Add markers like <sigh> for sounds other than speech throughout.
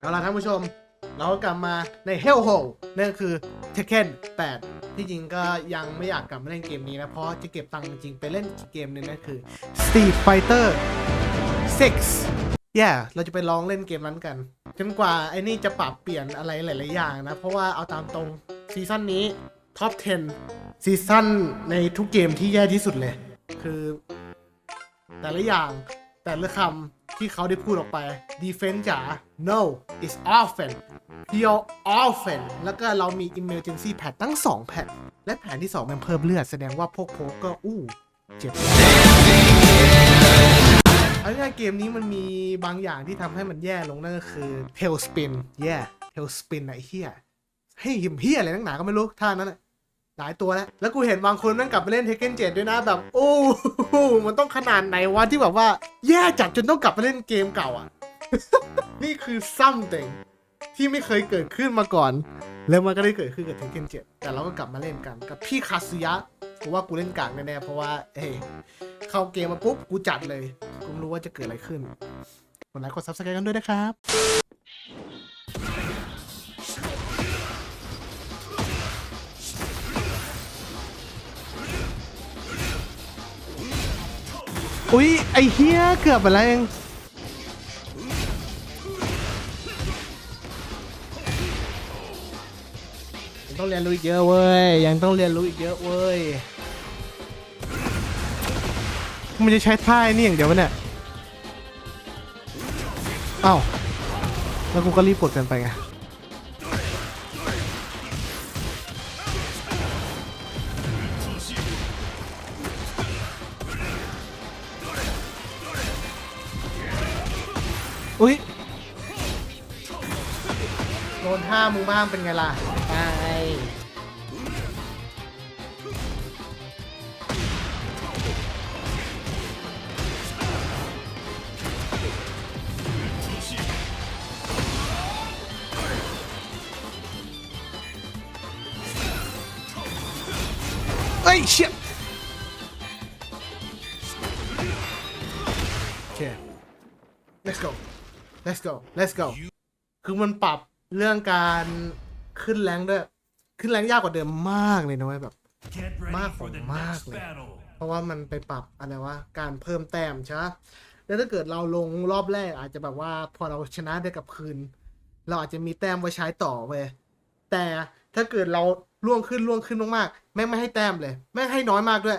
เอาล่ะท่านผู้ชม เราก็กลับมาใน Hellhole นั่นก็คือ Tekken 8 ที่จริงก็ยังไม่อยากกลับมาเล่นเกมนี้นะ เพราะจะเก็บตังค์จริงๆไปเล่นเกมนึงนั่นคือ Street Fighter 6 yeah เราจะไปลองเล่นเกมนั้นกัน จนกว่าไอ้นี่จะปรับเปลี่ยนอะไรหลายๆอย่างนะ เพราะว่าเอาตามตรงซีซั่นนี้ท็อป 10 ซีซั่นในทุกเกมที่แย่ที่สุดเลย คือ แต่ละอย่าง แต่ละคำที่เขาได้พูดออกไป defense จ๋า no it's often pure often แล้วก็เรามี emergency patch ตั้ง 2 แผ่นและแผนที่ 2 มันเพิ่มเลือด แสดงว่าพวกโพกก็อู้เจ็บเอาง่ายเกมนี้มันมีบางอย่างที่ทำให้มันแย่ลงนั่นก็คือ tail spin yeah tail spin ไอ้เหี้ยให้หิมเหี้ยอะไรนักหนาก็ไม่รู้ท่านั้นอะ หลายตัวแล้ว แล้วกูเห็นบางคนนั่งกลับไปเล่นเทคเ e น7ด้วยนะ แบบ โอ้โหมันต้องขนาดไหนวะที่แบบว่า แย่จัดจนต้องกลับไปเล่นเกมเก่าอะ นี่คือ something ที่ไม่เคยเกิดขึ้นมาก่อน แล้วมันก็ได้เกิดขึ้นกับเทคเ e น7แต่เราก็กลับมาเล่นกันกับพี่คาสุยะกูว่ากูเล่นกลางแน่ๆเพราะว่าเฮ้เข้าเกมมาปุ๊บกูจัดเลยกูรู้ว่าจะเกิดอะไรขึ้นกดไลค์กด subscribe กันด้วยนะครับ อุ๊ยไอเฮียเกือบไปแล้วเองยังต้องเรียนรู้อีกเยอะเว้ย ยังต้องเรียนรู้อีกเยอะเว้ย มันจะใช้ท่านี่อย่างเดียวเนี่ยอ้าวแล้วกูก็รีบกดกันไปไง โดนท่ามึงบ้างเป็นไงล่ะใช่เอ้ยเชี่ยโอเค let's go let's go let's go คือมันปรับ เรื่องการขึ้นแรงด้วย ขึ้นแรงยากกว่าเดิมมากเลยนะเว้ยแบบ Get ready Mark for the on Mark next เลย battle. เพราะว่ามันไปปรับอะไรวะการเพิ่มแต้มใช่ไหมแล้วถ้าเกิดเราลงรอบแรกอาจจะแบบว่าพอเราชนะได้กลับคืน เราอาจจะมีแต้มไว้ใช้ต่อเว้ยแต่ถ้าเกิดเราล่วงขึ้นล่วงขึ้นมากๆแม่งไม่ให้แต้มเลย แม่งให้น้อยมากด้วย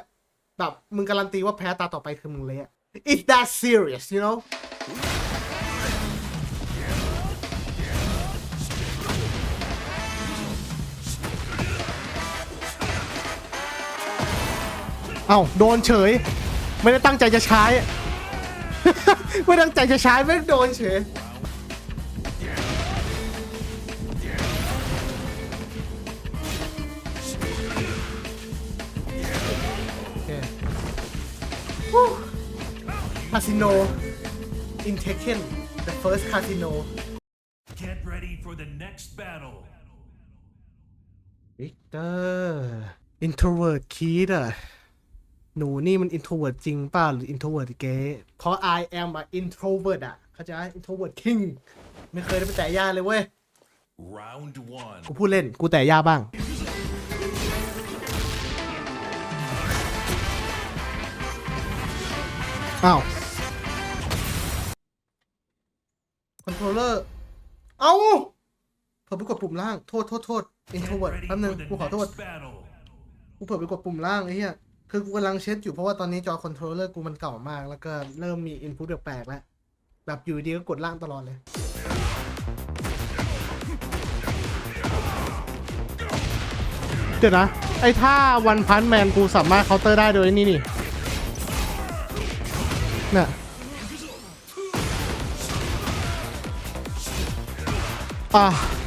แบบมึงการันตีว่าแพ้ตาต่อไปคือมึงเละ It's that serious you know เอ้าโดนเฉย ไม่ได้ตั้งใจจะใช้ ไม่ตั้งใจจะใช้ไม่งโดนเฉยโอเคคาสิโน in Tekken the first casino Get ready for the next battle. วิกเตอร์ introvert kid อะ หนูนี่มัน introvert จริงป่ะหรือ introvert เก๊เพราะ I am a introvert อะเข้าใจไหม introvert king ไม่เคยได้ไปแตะย่าเลยเว้ย Round one. กูพูดเล่น กูแตะย่าบ้าง อ้าวคอนโทรลเลอร์ เอ้าเผื่อไปกดปุ่มล่าง โทษ โทษ โทษ Get introvert ready แป๊บนึง for the กูขอโทษ next battle. กูเผื่อไปกดปุ่มล่างไอ้เหี้ย คือกูกำลังเช็ดอยู่เพราะว่าตอนนี้จอคอนโทรลเลอร์กูมันเก่ามาก แล้วก็เริ่มมีอินพุตแปลกๆแล้ว แบบอยู่ดีก็กดล่างตลอดเลย เดี๋ยวนะ ไอ้ท่าวันพันแมนกูสามารถเคาน์เตอร์ได้โดยนี่นี่น่ะอะกูรู้ว่า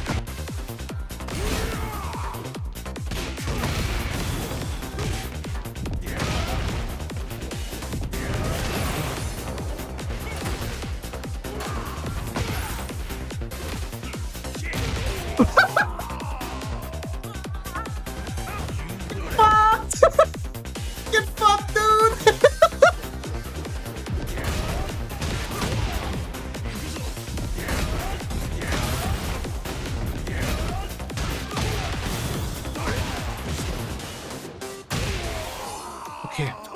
<laughs> Get fucked, dude! okay.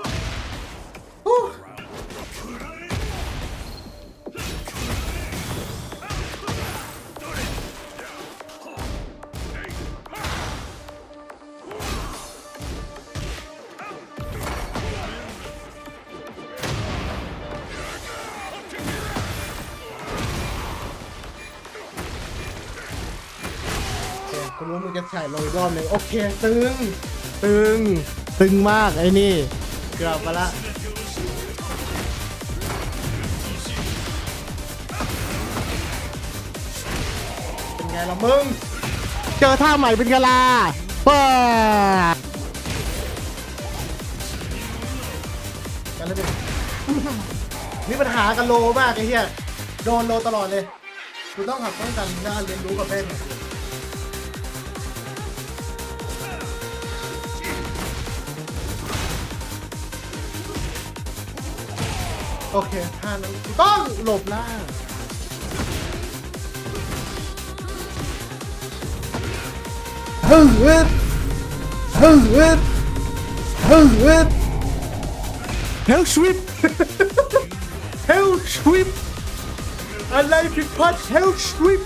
จะถ่ายลงอีกรอบหนึ่งโอเค ตึง ตึง ตึงมากไอ้นี่ เกือบมาละเป็นไงล่ะมึง เจอท่าใหม่เป็นไงล่ะเปิดกันเลยดิมีปัญหากันโลมากไอ้เหี้ยโดนโลตลอดเลยกูต้องหัดต้องกันการเรียนรู้กับแม่ง โอเคท่านั้นต้องหลบล่างฮึ่มวิดฮึ่มวิดฮึ่มวิดเฮลชวิปเฮลชวิปอะไรผิดพลาดเฮลชวิป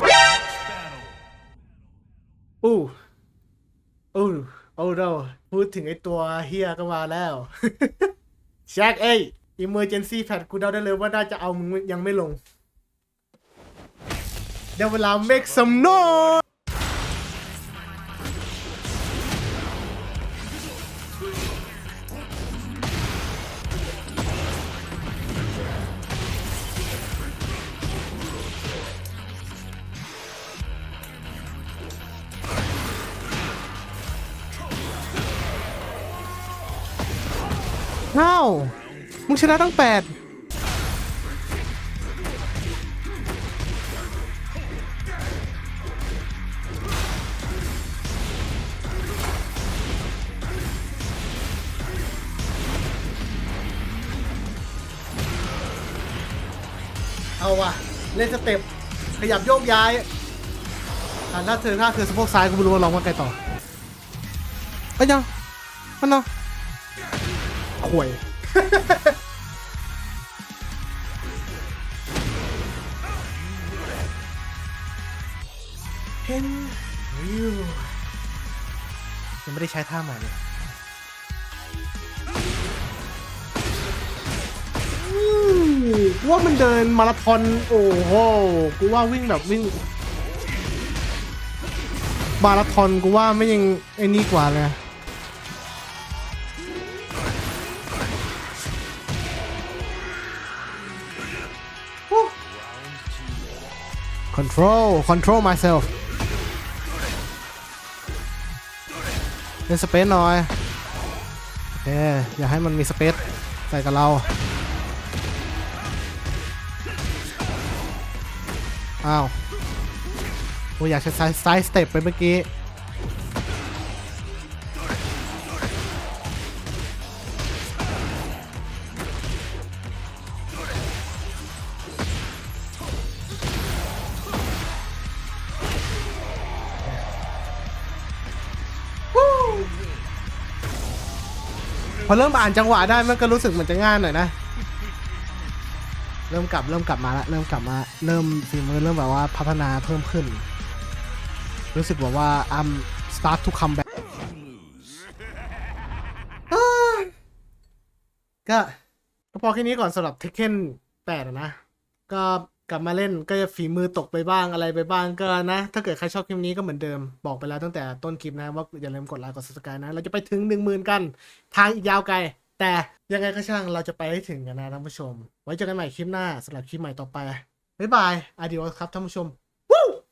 Battle. อู้อู้โอ้เราพูดถึงไอตัวเฮียก็มาแล้ว แจ็คเอ้ย emergency pad กูเดาได้เลยว่าน่าจะเอามึงยังไม่ลง เดี๋ยวเวลา make some noise เอ้า มึงชนะตั้งแปดเอาว่ะ เล่นสเต็ป ขยับโยกย้ายอ่าถ้าเธอถ้าเธอสะโพกซ้ายกูไม่รู้ว่าลองว่าไงต่อไปยังมันเนาะข่วย เห็นวิวยังไม่ได้ใช้ท่าใหม่เลยกูว่ามันเดินมาราธอนโอ้โหกูว่าวิ่งแบบวิ่งมาราธอนกูว่าไม่ยังไอ้นี่กว่าเลย control control myself เล่นสเปซหน่อย โอเค อย่าให้มันมีสเปซใส่กับเรา อ้าว กูอยากจะไซส์ไซส์สเต็ปไปเมื่อกี้ พอเริ่มอ่านจังหวะได้มันก็รู้สึกเหมือนจะง่ายหน่อยนะ เริ่มกลับเริ่มกลับมาละเริ่มกลับมาเริ่มฝีมือเริ่มแบบว่าพัฒนาเพิ่มขึ้น รู้สึกแบบว่า I'm start to come back ก็ก็พอแค่นี้ก่อนสำหรับ Tekken 8อะนะ ก็ กลับมาเล่นก็จะฝีมือตกไปบ้างอะไรไปบ้างก็นะ ถ้าเกิดใครชอบคลิปนี้ก็เหมือนเดิมบอกไปแล้วตั้งแต่ต้นคลิปนะว่าอย่าลืมกดไลค์กด subscribe นะ เราจะไปถึง 1 0,000 กัน ทางอีกยาวไกล แต่ยังไงก็ช่างเราจะไปให้ถึงกันนะท่านผู้ชม ไว้เจอกันใหม่คลิปหน้าสำหรับคลิปใหม่ต่อไปบ๊ายบาย adios ครับท่านผู้ชม